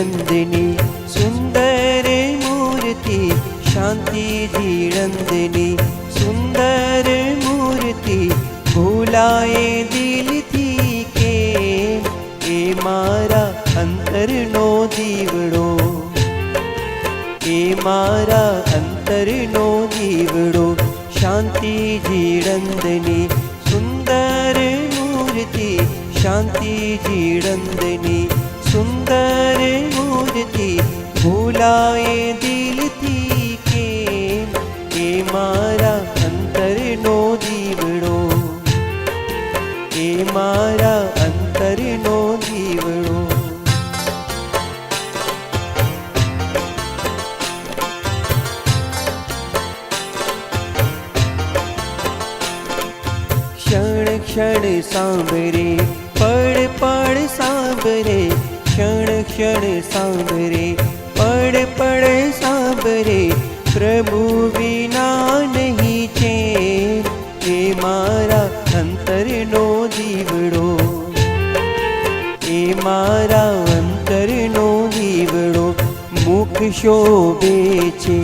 ધીણંદિની સુંદર મૂર્તિ શાંતિ ધીણંદિની સુંદર મૂર્તિ ભૂલાએ દિલથી કે એ મારા અંતરનો દીવડો એ મારા અંતરનો દીવડો શાંતિ જીડંદની સુંદર મૂર્તિ શાંતિ જીડંદની સુંદર મૂર્તિ ભૂલાએ દિલથી કે એ મારા અંતરનો દીવડો એ મારા અંતરનો દીવડો ક્ષણ ક્ષણ સાંભરે પડ પડ સાંભળે ક્ષણ સાંભરે પડ પડ સાંભળે પ્રભુ વિના નહીં છે એ મારા અંતરનો દીવડો એ મારા અંતરનો દીવડો મુખ શોભે છે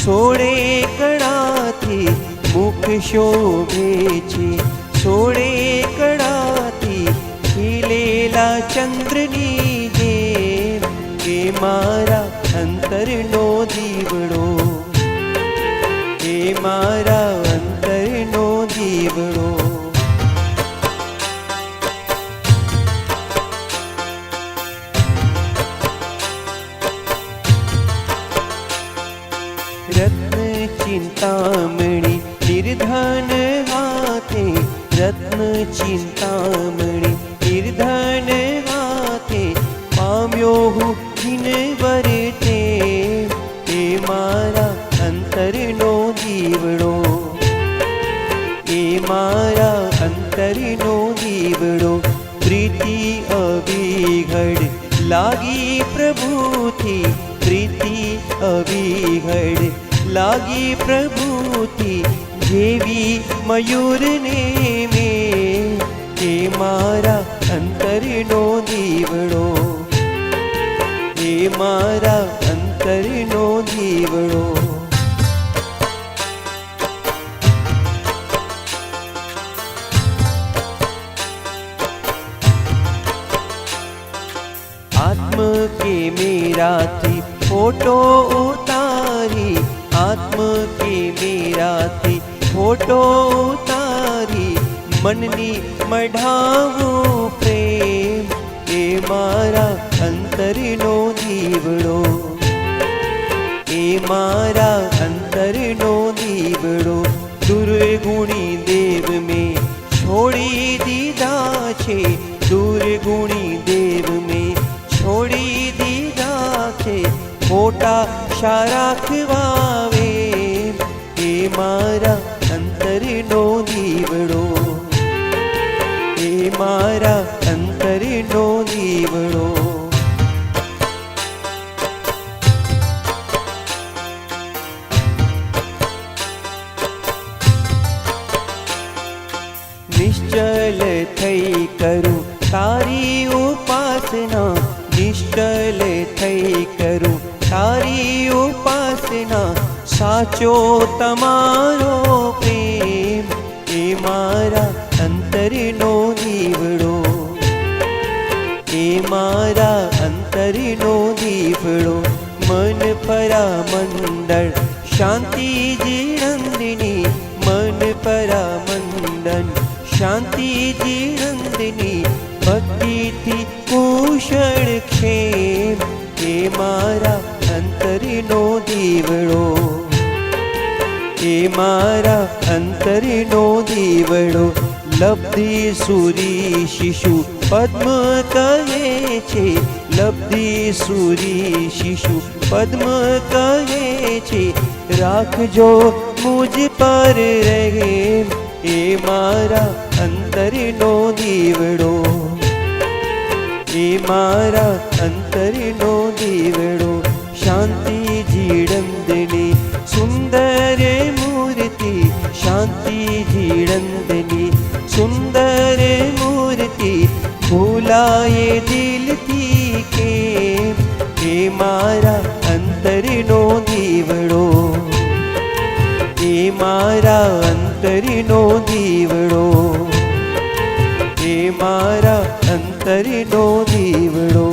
સોળે કળાથી મુખ શોભે છે સોળે કળાથી ખીલેલા ચંદ્રની મારા અંતરનો દીવડો હે મારા અંતરનો દીવડો રત્ન ચિંતામણી નિર્ધન હાથે રત્ન ચિંતામણી લાગી પ્રભુથી પ્રીતિ અવિહળ લાગી પ્રભુથી જેવી મયુરને મેં મેરાથી ફોટો ઉતારી આત્મ કે મેરાથી ફોટો ઉતારી મનની મઢાવો પ્રેમ એ મારા અંતરનો દીવડો એ મારા અંતરનો દીવડો દુર્ગુણી દેવ મેં છોડી દીધા છે દુર્ગુણી ખોટા શા રાખવાવે એ મારા અંતરનો દીવડો. એ મારા અંતરનો દીવડો. નિશ્ચલ થઈ કરું તારી ઉપાસના. નિશ્ચલ થઈ કરું તારી ઉપાસના સાચો તમારો પ્રેમ એ મારા અંતરનો દીવડો. એ મારા અંતરનો દીવડો. મન પરા મંડળ શાંતિ જીણંદિની મન પરા મંડળ શાંતિ જીણંદિની ભક્તિથી કુશળ ક્ષેમ એ મારા અંતરનો દીવડો. એ મારા અંતરીનો દીવડો. લબ્ધિ સુરી શિશુ પદ્મ કહે છે. લબ્ધિ સુરી શિશુ પદ્મ કહે છે. રાખજો મુજ પર રહે એ મારા અંતરનો દીવડો. એ મારા અંતરનો દીવડો. શાંતિ જીડંદની સુંદર મૂર્તિ શાંતિ જીડંદની સુંદર મૂર્તિ ભૂલાએ દિલથી કે એ મારા અંતર અંતરનો દીવડો એ મારા અંતરનો દીવડો એ મારા અંતરનો દીવડો